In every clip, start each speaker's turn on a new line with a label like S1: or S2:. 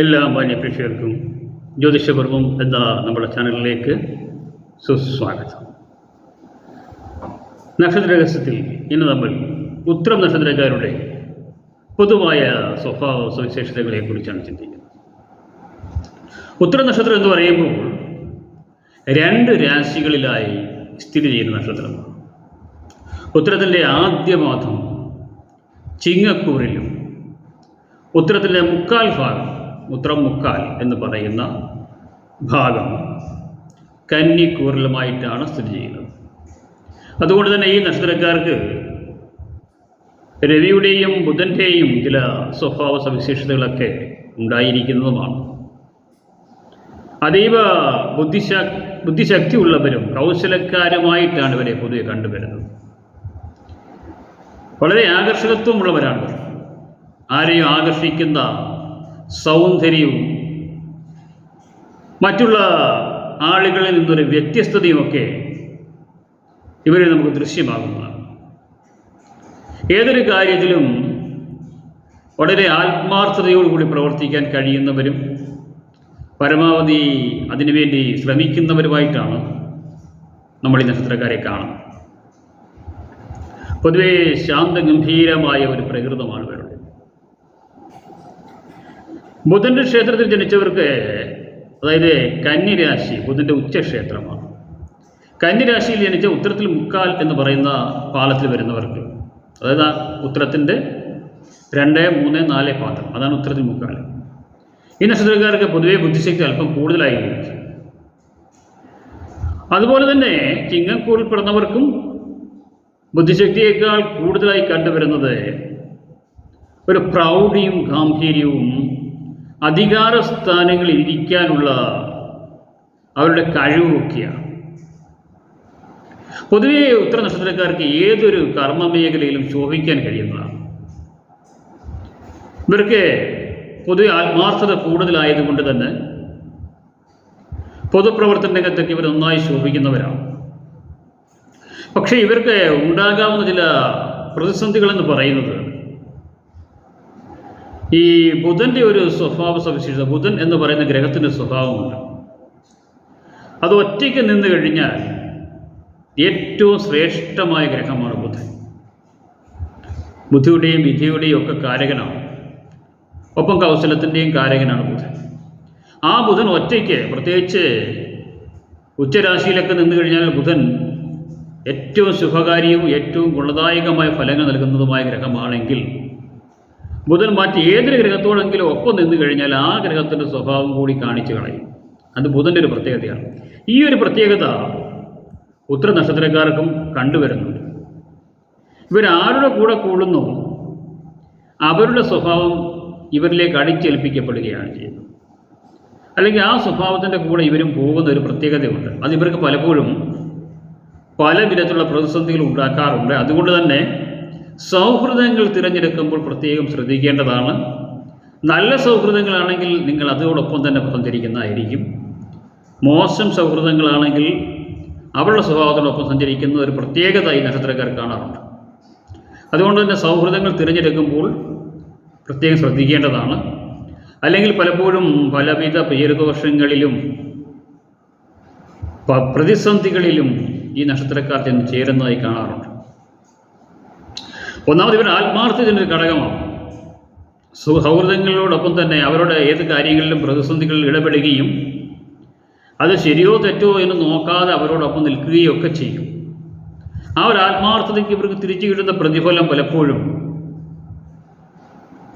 S1: എല്ലാ മാന്യപ്രേക്ഷകർക്കും ജ്യോതിഷപർവം എന്ന നമ്മുടെ ചാനലിലേക്ക് സുസ്വാഗതം. നക്ഷത്ര രഹസ്യത്തിൽ ഇന്ന് നമ്മൾ ഉത്തരം നക്ഷത്രക്കാരുടെ പൊതുവായ സ്വഭാവ സവിശേഷതകളെ സവിശേഷതകളെക്കുറിച്ചാണ് ചിന്തിക്കുന്നത്. ഉത്തര നക്ഷത്രം എന്ന് പറയുമ്പോൾ രണ്ട് രാശികളിലായി സ്ഥിതി ചെയ്യുന്ന നക്ഷത്രമാണ്. ഉത്തരത്തിന്റെ ആദ്യ മാസം ചിങ്ങക്കൂറിലും ഉത്തരത്തിന്റെ മുക്കാൽ ഭാഗം ഉത്തരം മുക്കാൽ എന്ന് പറയുന്ന ഭാഗം കന്നിക്കൂറിലുമായിട്ടാണ് സ്ഥിതി ചെയ്യുന്നത്. അതുകൊണ്ട് തന്നെ ഈ നക്ഷത്രക്കാർക്ക് രവിയുടെയും ബുധന്റെയും ചില സ്വഭാവ സവിശേഷതകളൊക്കെ ഉണ്ടായിരിക്കുന്നതുമാണ്. അതീവ ബുദ്ധിശ ബുദ്ധിശക്തി ഉള്ളവരും കൗശലക്കാരുമായിട്ടാണ് ഇവരെ പൊതുവെ കണ്ടുവരുന്നത്. വളരെ ആകർഷകത്വമുള്ളവരാണ് ആരെയും ആകർഷിക്കുന്ന സൗന്ദര്യവും. മറ്റുള്ള ആളുകളിൽ നിന്നൊരു വ്യത്യസ്തതയുമൊക്കെ ഇവരിൽ നമുക്ക് ദൃശ്യമാകുന്നതാണ്. ഏതൊരു കാര്യത്തിലും വളരെ ആത്മാർത്ഥതയോടുകൂടി പ്രവർത്തിക്കാൻ കഴിയുന്നവരും പരമാവധി അതിനുവേണ്ടി ശ്രമിക്കുന്നവരുമായിട്ടാണ് നമ്മൾ ഈ നക്ഷത്രക്കാരെ കാണുന്നത്. പൊതുവേ ശാന്തഗംഭീരമായ ഒരു പ്രകൃതമാണ് ബുധന്റെ ക്ഷേത്രത്തിൽ ജനിച്ചവർക്ക് അതായത് കന്നിരാശി ബുധന്റെ ഉച്ചക്ഷേത്രമാണ്. കന്നിരാശിയിൽ ജനിച്ച ഉത്തരത്തിൽ മുക്കാൽ എന്ന് പറയുന്ന പാലത്തിൽ വരുന്നവർക്ക് അതായത് ആ ഉത്തരത്തിന്റെ രണ്ട് മൂന്ന് നാല് പാത്രം അതാണ് ഉത്തരത്തിൽ മുക്കാൽ. ഈ നക്ഷത്രക്കാർക്ക് പൊതുവെ ബുദ്ധിശക്തി അല്പം കൂടുതലായിരിക്കും. അതുപോലെ തന്നെ ചിങ്ങക്കൂറിൽ പിറന്നവർക്കും ബുദ്ധിശക്തിയേക്കാൾ കൂടുതലായി കണ്ടുവരുന്നത് ഒരു പ്രൗഢിയും ഗാംഭീര്യവും അധികാര സ്ഥാനങ്ങളിൽ ഇരിക്കാനുള്ള അവരുടെ കഴിവൊക്കെയാണ് പൊതുവെ ഉത്തര നക്ഷത്രക്കാർക്ക് ഏതൊരു കർമ്മ മേഖലയിലും ശോഭിക്കാൻ കഴിയുന്നതാണ്. ഇവർക്ക് പൊതുവെ ആത്മാർത്ഥത കൂടുതലായതുകൊണ്ട് തന്നെ പൊതുപ്രവർത്തന രംഗത്തൊക്കെ ഇവർ നന്നായി ശോഭിക്കുന്നവരാണ്. പക്ഷേ ഇവർക്ക് ഉണ്ടാകാവുന്ന ചില പ്രതിസന്ധികളെന്ന് പറയുന്നത് ഈ ബുധന്റെ ഒരു സ്വഭാവ സവിശേഷത ബുധൻ എന്ന് പറയുന്ന ഗ്രഹത്തിന്റെ സ്വഭാവമുണ്ട്. അത് ഒറ്റയ്ക്ക് നിന്ന് കഴിഞ്ഞാൽ ഏറ്റവും ശ്രേഷ്ഠമായ ഗ്രഹമാണ് ബുധൻ. ബുദ്ധിയുടെയും വിധിയുടെയും ഒക്കെ കാരകനാണ്. ഒപ്പം കൗശലത്തിന്റെയും കാരകനാണ് ബുധൻ. ആ ബുധൻ ഒറ്റയ്ക്ക് പ്രത്യേകിച്ച് ഉച്ചരാശിയിലൊക്കെ നിന്ന് കഴിഞ്ഞാൽ ബുധൻ ഏറ്റവും ശുഭകാരിയും ഏറ്റവും ഗുണദായകമായ ഫലങ്ങൾ നൽകുന്നതുമായ ഗ്രഹമാണെങ്കിൽ ബുധൻ മറ്റ് ഏതൊരു ഗ്രഹത്തോടെങ്കിലും ഒപ്പം നിന്ന് കഴിഞ്ഞാൽ ആ ഗ്രഹത്തിന്റെ സ്വഭാവം കൂടി കാണിച്ചു കളയും. അത് ബുധന്റെ ഒരു പ്രത്യേകതയാണ്. ഈ ഒരു പ്രത്യേകത ഉത്തര നക്ഷത്രക്കാർക്കും കണ്ടുവരുന്നുണ്ട്. ഇവരാരുടെ കൂടെ കൂടുന്നു? അവരുടെ സ്വഭാവം ഇവരിലേക്ക് അടിച്ചേൽപ്പിക്കപ്പെടുകയാണ് ചെയ്യുന്നത്. അല്ലെങ്കിൽ ആ സ്വഭാവത്തിന്റെ കൂടെ ഇവരും പോകുന്ന ഒരു പ്രത്യേകതയുണ്ട്. അത് ഇവർക്ക് പലപ്പോഴും പല വിധത്തിലുള്ള പ്രതിസന്ധികൾ ഉണ്ടാക്കാറുണ്ട്. അതുകൊണ്ട് തന്നെ സൗഹൃദങ്ങൾ തിരഞ്ഞെടുക്കുമ്പോൾ പ്രത്യേകം ശ്രദ്ധിക്കേണ്ടതാണ്. നല്ല സൗഹൃദങ്ങളാണെങ്കിൽ നിങ്ങൾ അതോടൊപ്പം തന്നെ സഞ്ചരിക്കുന്നതായിരിക്കും. മോശം സൗഹൃദങ്ങളാണെങ്കിൽ അവളുടെ സ്വഭാവത്തോടൊപ്പം സഞ്ചരിക്കുന്ന ഒരു പ്രത്യേകത ഈ നക്ഷത്രക്കാർ കാണാറുണ്ട്. അതുകൊണ്ട് തന്നെ സൗഹൃദങ്ങൾ തിരഞ്ഞെടുക്കുമ്പോൾ പ്രത്യേകം ശ്രദ്ധിക്കേണ്ടതാണ്. അല്ലെങ്കിൽ പലപ്പോഴും പലവിധ പേരുദോഷങ്ങളിലും പ്രതിസന്ധികളിലും ഈ നക്ഷത്രക്കാർ ചെന്ന് ചേരുന്നതായി കാണാറുണ്ട്. ഒന്നാമത് ഇവർ ആത്മാർത്ഥത്തിന്റെ ഒരു ഘടകമാണ്. സൗഹൃദങ്ങളോടൊപ്പം തന്നെ അവരുടെ ഏത് കാര്യങ്ങളിലും പ്രതിസന്ധികളിൽ ഇടപെടുകയും അത് ശരിയോ തെറ്റോ എന്ന് നോക്കാതെ അവരോടൊപ്പം നിൽക്കുകയും ഒക്കെ ചെയ്യും. ആ ഒരു ആത്മാർത്ഥതയ്ക്ക് ഇവർക്ക് തിരിച്ചു കിട്ടുന്ന പ്രതിഫലം പലപ്പോഴും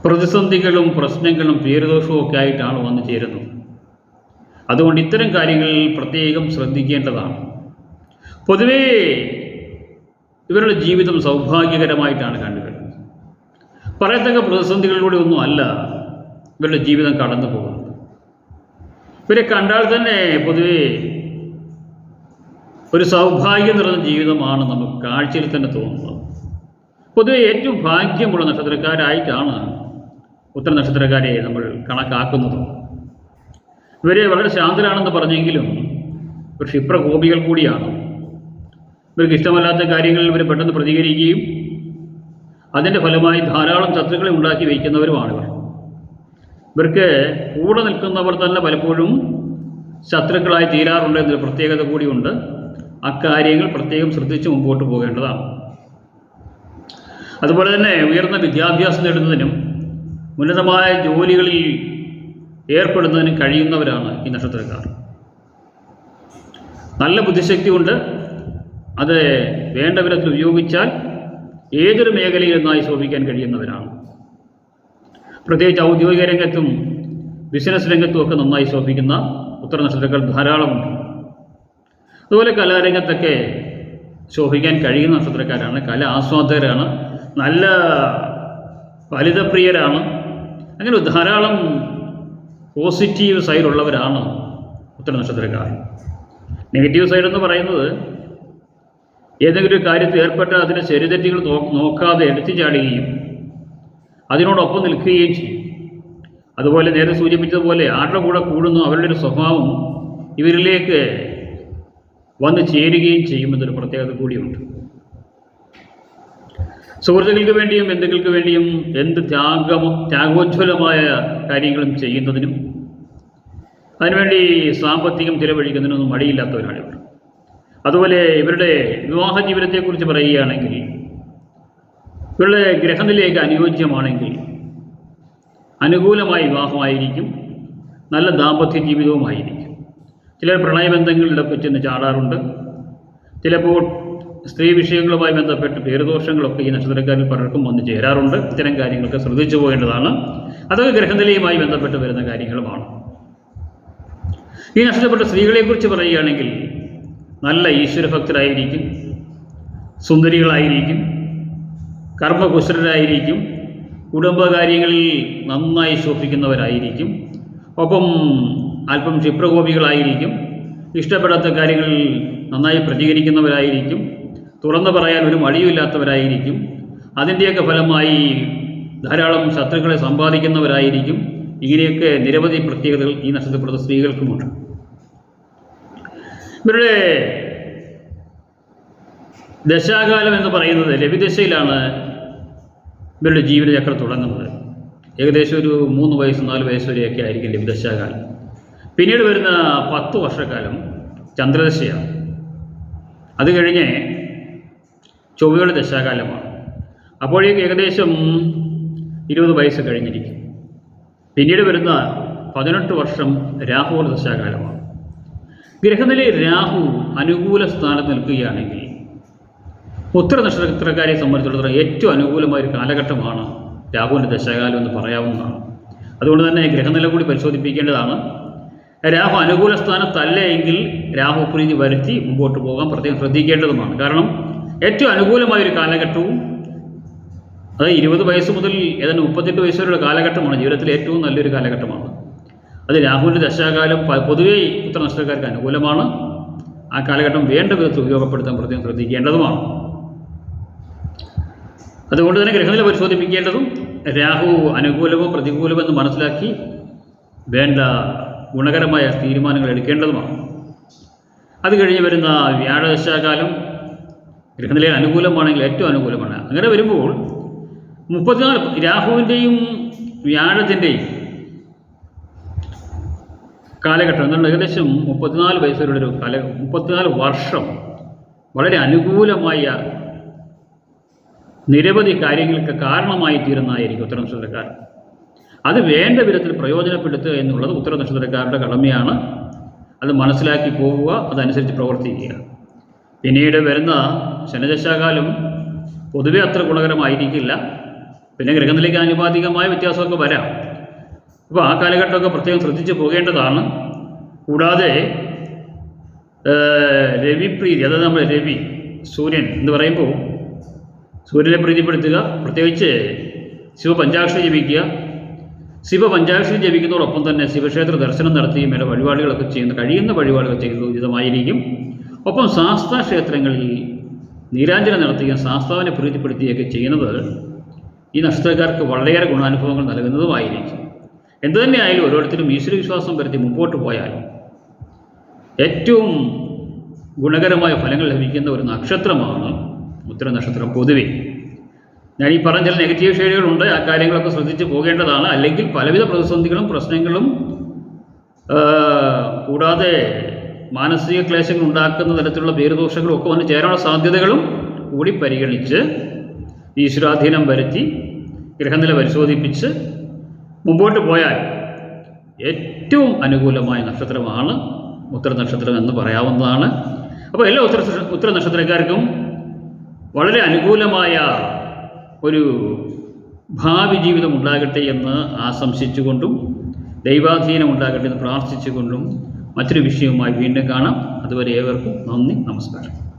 S1: പ്രതിസന്ധികളും പ്രശ്നങ്ങളും പേരുദോഷവും ഒക്കെ ആയിട്ടാണ് വന്നു ചേരുന്നത്. അതുകൊണ്ട് ഇത്തരം കാര്യങ്ങളിൽ പ്രത്യേകം ശ്രദ്ധിക്കേണ്ടതാണ്. പൊതുവേ ഇവരുടെ ജീവിതം സൗഭാഗ്യകരമായിട്ടാണ് കണ്ടുവരുന്നത്. പറയത്തക്ക പ്രതിസന്ധികളിലൂടെ ഒന്നും അല്ല ഇവരുടെ ജീവിതം കടന്നു പോകുന്നത്. ഇവരെ കണ്ടാൽ തന്നെ പൊതുവേ ഒരു സൗഭാഗ്യം നിറഞ്ഞ ജീവിതമാണ് നമുക്ക് കാഴ്ചയിൽ തന്നെ തോന്നുന്നത്. പൊതുവെ ഏറ്റവും ഭാഗ്യമുള്ള നക്ഷത്രക്കാരായിട്ടാണ് ഉത്തര നക്ഷത്രക്കാരെ നമ്മൾ കണക്കാക്കുന്നത്. ഇവരെ വളരെ ശാന്തരാണെന്ന് പറഞ്ഞെങ്കിലും ഒരു ക്ഷിപ്രകോപികൾ കൂടിയാണ്. ഇവർക്ക് ഇഷ്ടമല്ലാത്ത കാര്യങ്ങളിൽ ഇവർ പെട്ടെന്ന് പ്രതികരിക്കുകയും അതിന്റെ ഫലമായി ധാരാളം ശത്രുക്കളെ ഉണ്ടാക്കി വയ്ക്കുന്നവരുമാണ് ഇവർ ഇവർക്ക് കൂടെ നിൽക്കുന്നവർ തന്നെ പലപ്പോഴും ശത്രുക്കളായി തീരാറുണ്ട് എന്നൊരു പ്രത്യേകത കൂടിയുണ്ട്. അക്കാര്യങ്ങൾ പ്രത്യേകം ശ്രദ്ധിച്ച് മുമ്പോട്ട് പോകേണ്ടതാണ്. അതുപോലെ തന്നെ ഉയർന്ന വിദ്യാഭ്യാസം നേടുന്നതിനും ഉന്നതമായ ജോലികളിൽ ഏർപ്പെടുന്നതിനും കഴിയുന്നവരാണ് ഈ നക്ഷത്രക്കാർ. നല്ല ബുദ്ധിശക്തി ഉണ്ട് അത് വേണ്ട വിധത്തിൽ ഉപയോഗിച്ചാൽ ഏതൊരു മേഖലയിൽ നിന്നായി ശോഭിക്കാൻ കഴിയുന്നവരാണ്. പ്രത്യേകിച്ച് ഔദ്യോഗിക രംഗത്തും ബിസിനസ് രംഗത്തും ഒക്കെ നന്നായി ശോഭിക്കുന്ന ഉത്തര നക്ഷത്രക്കാർ ധാരാളമുണ്ട് അതുപോലെ കലാരംഗത്തൊക്കെ ശോഭിക്കാൻ കഴിയുന്ന നക്ഷത്രക്കാരാണ് കല ആസ്വാദകരാണ് നല്ല ഫലിതപ്രിയരാണ് അങ്ങനെ ധാരാളം പോസിറ്റീവ് സൈഡുള്ളവരാണ് ഉത്തര നക്ഷത്രക്കാർ നെഗറ്റീവ് സൈഡ് എന്ന് പറയുന്നത് ഏതെങ്കിലും ഒരു കാര്യത്തിൽ ഏർപ്പെട്ട് അതിന്റെ ശരിതെറ്റുകൾ നോക്കാതെ എടുത്തു ചാടുകയും അതിനോടൊപ്പം നിൽക്കുകയും ചെയ്യും. അതുപോലെ നേരെ സൂചിപ്പിച്ചതുപോലെ ആരുടെ കൂടെ കൂടുന്നു അവരുടെ ഒരു സ്വഭാവം ഇവരിലേക്ക് വന്ന് ചേരുകയും ചെയ്യുമെന്നൊരു പ്രത്യേകത കൂടിയുണ്ട്. സുഹൃത്തുക്കൾക്ക് വേണ്ടിയും ബന്ധുക്കൾക്ക് വേണ്ടിയും എന്ത് ത്യാഗമോ ത്യാഗോജ്വലമായ കാര്യങ്ങളും ചെയ്യുന്നതിനും അതിനുവേണ്ടി സാമ്പത്തികം ചിലവഴിക്കുന്നതിനൊന്നും മടിയില്ലാത്തവരാണ് അതുപോലെ ഇവരുടെ വിവാഹ ജീവിതത്തെക്കുറിച്ച് പറയുകയാണെങ്കിൽ ഇവരുടെ ഗ്രഹനിലേക്ക് അനുയോജ്യമാണെങ്കിൽ അനുകൂലമായ വിവാഹമായിരിക്കും നല്ല ദാമ്പത്യ ജീവിതവുമായിരിക്കും. ചിലർ പ്രണയബന്ധങ്ങളിലൊക്കെ ചെന്ന് ചാടാറുണ്ട്. ചിലപ്പോൾ സ്ത്രീ വിഷയങ്ങളുമായി ബന്ധപ്പെട്ട് പേരുദോഷങ്ങളൊക്കെ ഈ നക്ഷത്രക്കാരിൽ പലർക്കും വന്നു ചേരാറുണ്ട്. ഇത്തരം കാര്യങ്ങളൊക്കെ ശ്രദ്ധിച്ചു പോകേണ്ടതാണ്. അതൊക്കെ ഗ്രഹനിലയുമായി ബന്ധപ്പെട്ട് വരുന്ന കാര്യങ്ങളുമാണ്. ഈ നഷ്ടപ്പെട്ട സ്ത്രീകളെക്കുറിച്ച് പറയുകയാണെങ്കിൽ നല്ല ഈശ്വരഭക്തരായിരിക്കും. സുന്ദരികളായിരിക്കും. കർമ്മകുശലരായിരിക്കും. കുടുംബകാര്യങ്ങളിൽ നന്നായി ശോഭിക്കുന്നവരായിരിക്കും. ഒപ്പം അല്പം ക്ഷിപ്രകോപികളായിരിക്കും. ഇഷ്ടപ്പെടാത്ത കാര്യങ്ങളിൽ നന്നായി പ്രതികരിക്കുന്നവരായിരിക്കും. തുറന്നു പറയാൻ ഒരു മടിയുമില്ലാത്തവരായിരിക്കും. അതിന്റെയൊക്കെ ഫലമായി ധാരാളം ശത്രുക്കളെ സമ്പാദിക്കുന്നവരായിരിക്കും. ഇങ്ങനെയൊക്കെ നിരവധി പ്രത്യേകതകൾ ഈ നക്ഷത്രപ്പെടുത്ത സ്ത്രീകൾക്കുമുണ്ട്. ഇവരുടെ ദശാകാലം എന്ന് പറയുന്നത് ലഭിദശയിലാണ് ഇവരുടെ ജീവിതചക്രം തുടങ്ങുന്നത്. ഏകദേശം ഒരു മൂന്ന് വയസ്സ് നാല് വയസ്സ് വരെയൊക്കെ ആയിരിക്കും ലഭിദശാകാലം പിന്നീട് വരുന്ന പത്ത് വർഷക്കാലം ചന്ദ്രദശയാണ്. അത് കഴിഞ്ഞ് ചൊവ്വയുടെ ദശാകാലമാണ്. അപ്പോഴേക്ക് ഏകദേശം ഇരുപത് വയസ്സ് കഴിഞ്ഞിരിക്കും. പിന്നീട് വരുന്ന പതിനെട്ട് വർഷം രാഹുവിന്റെ ദശാകാലമാണ്. ഗ്രഹനിലയിൽ രാഹു അനുകൂല സ്ഥാനത്ത് നിൽക്കുകയാണെങ്കിൽ ഉത്തര നക്ഷത്രക്കാരെ സംബന്ധിച്ചിടത്തോളം ഏറ്റവും അനുകൂലമായ ഒരു കാലഘട്ടമാണ് രാഹുവിന്റെ ദശകാലം എന്ന് പറയാവുന്നതാണ്. അതുകൊണ്ട് തന്നെ ഗ്രഹനില കൂടി പരിശോധിപ്പിക്കേണ്ടതാണ്. രാഹു അനുകൂല സ്ഥാനത്തല്ല എങ്കിൽ രാഹു പ്രീതി വരുത്തി മുമ്പോട്ട് പോകാൻ പ്രത്യേകം ശ്രദ്ധിക്കേണ്ടതുമാണ്. കാരണം ഏറ്റവും അനുകൂലമായ ഒരു കാലഘട്ടവും അത് ഇരുപത് വയസ്സ് മുതൽ ഏതാണ്ട് മുപ്പത്തെട്ട് വയസ്സ് വരെയുള്ള കാലഘട്ടമാണ് ജീവിതത്തിലെ ഏറ്റവും നല്ലൊരു കാലഘട്ടമാണ്. അത് രാഹുവിന്റെ ദശാകാലം പൊതുവേ ഉത്തരനഷ്ടക്കാർക്ക് അനുകൂലമാണ്. ആ കാലഘട്ടം വേണ്ട വിധത്തിൽ ഉപയോഗപ്പെടുത്താൻ പ്രത്യേകം ശ്രദ്ധിക്കേണ്ടതുമാണ്. അതുകൊണ്ട് തന്നെ ഗ്രഹനില പരിശോധിപ്പിക്കേണ്ടതും രാഹു അനുകൂലമോ പ്രതികൂലമോ എന്ന് മനസ്സിലാക്കി വേണ്ട ഗുണകരമായ തീരുമാനങ്ങൾ എടുക്കേണ്ടതുമാണ്. അത് കഴിഞ്ഞ് വരുന്ന വ്യാഴദശാകാലം ഗ്രഹനിലയിൽ അനുകൂലമാണെങ്കിൽ ഏറ്റവും അനുകൂലമാണ്. അങ്ങനെ വരുമ്പോൾ മുപ്പത്തിനാല് രാഹുവിന്റെയും വ്യാഴത്തിന്റെയും കാലഘട്ടം എന്നുള്ള ഏകദേശം മുപ്പത്തിനാല് വയസ്സുള്ള ഒരു കാല മുപ്പത്തിനാല് വർഷം വളരെ അനുകൂലമായ നിരവധി കാര്യങ്ങൾക്ക് കാരണമായി തീരുന്നതായിരിക്കും ഉത്തര നക്ഷത്രക്കാർ. അത് വേണ്ട വിധത്തിൽ പ്രയോജനപ്പെടുത്തുക എന്നുള്ളത് ഉത്തര നക്ഷത്രക്കാരുടെ കടമയാണ്. അത് മനസ്സിലാക്കി പോവുക അതനുസരിച്ച് പ്രവർത്തിക്കുക. പിന്നീട് വരുന്ന ശനിദശാകാലം പൊതുവെ അത്ര ഗുണകരമായിരിക്കില്ല. പിന്നെ ഗ്രഹത്തിലേക്ക് ആനുപാതികമായ വ്യത്യാസമൊക്കെ വരാം. അപ്പോൾ ആ കാലഘട്ടമൊക്കെ പ്രത്യേകം ശ്രദ്ധിച്ചു പോകേണ്ടതാണ്. കൂടാതെ രവിപ്രീതി അതായത് നമ്മൾ രവി സൂര്യൻ എന്ന് പറയുമ്പോൾ സൂര്യനെ പ്രീതിപ്പെടുത്തുക പ്രത്യേകിച്ച് ശിവപഞ്ചാക്ഷരി ജപിക്കുക. ശിവപഞ്ചാക്ഷരി ജപിക്കുന്നതോടൊപ്പം തന്നെ ശിവക്ഷേത്ര ദർശനം നടത്തി മേലെ വഴിപാടുകളൊക്കെ ചെയ്യുന്ന കഴിയുന്ന വഴിപാടുകൾ ചെയ്യുന്നത് ഉചിതമായിരിക്കും. ഒപ്പം ശാസ്ത്ര ക്ഷേത്രങ്ങളിൽ നീരാഞ്ജനം നടത്തുകയും ശാസ്താവിനെ പ്രീതിപ്പെടുത്തുകയൊക്കെ ചെയ്യുന്നത് ഈ നക്ഷത്രക്കാർക്ക് വളരെയേറെ ഗുണാനുഭവങ്ങൾ നൽകുന്നതുമായിരിക്കും. എന്തു തന്നെയായാലും ഓരോരുത്തരും ഈശ്വരവിശ്വാസം വരുത്തി മുമ്പോട്ട് പോയാൽ ഏറ്റവും ഗുണകരമായ ഫലങ്ങൾ ലഭിക്കുന്ന ഒരു നക്ഷത്രമാണ് ഉത്തര നക്ഷത്രം പൊതുവെ. ഞാൻ ഈ പറഞ്ഞ ചില നെഗറ്റീവ് ഷെയ്ഡുകളുണ്ട് ആ കാര്യങ്ങളൊക്കെ ശ്രദ്ധിച്ച് പോകേണ്ടതാണ്. അല്ലെങ്കിൽ പലവിധ പ്രതിസന്ധികളും പ്രശ്നങ്ങളും കൂടാതെ മാനസിക ക്ലേശങ്ങൾ ഉണ്ടാക്കുന്ന തരത്തിലുള്ള പേരുദോഷങ്ങളും ഒക്കെ വന്ന് ചേരാനുള്ള സാധ്യതകളും കൂടി പരിഗണിച്ച് ഈശ്വരാധീനം വരുത്തി ഗ്രഹനില പരിശോധിപ്പിച്ച് മുമ്പോട്ട് പോയാൽ ഏറ്റവും അനുകൂലമായ നക്ഷത്രമാണ് ഉത്തര നക്ഷത്രം എന്ന് പറയാവുന്നതാണ്. അപ്പോൾ എല്ലാ ഉത്തര ഉത്തര നക്ഷത്രക്കാർക്കും വളരെ അനുകൂലമായ ഒരു ഭാവി ജീവിതം ഉണ്ടാകട്ടെ എന്ന് ആശംസിച്ചുകൊണ്ടും ദൈവാധീനം ഉണ്ടാകട്ടെ എന്ന് പ്രാർത്ഥിച്ചുകൊണ്ടും മറ്റൊരു വിഷയവുമായി വീണ്ടും കാണാം. അതുവരെ ഏവർക്കും നന്ദി നമസ്കാരം.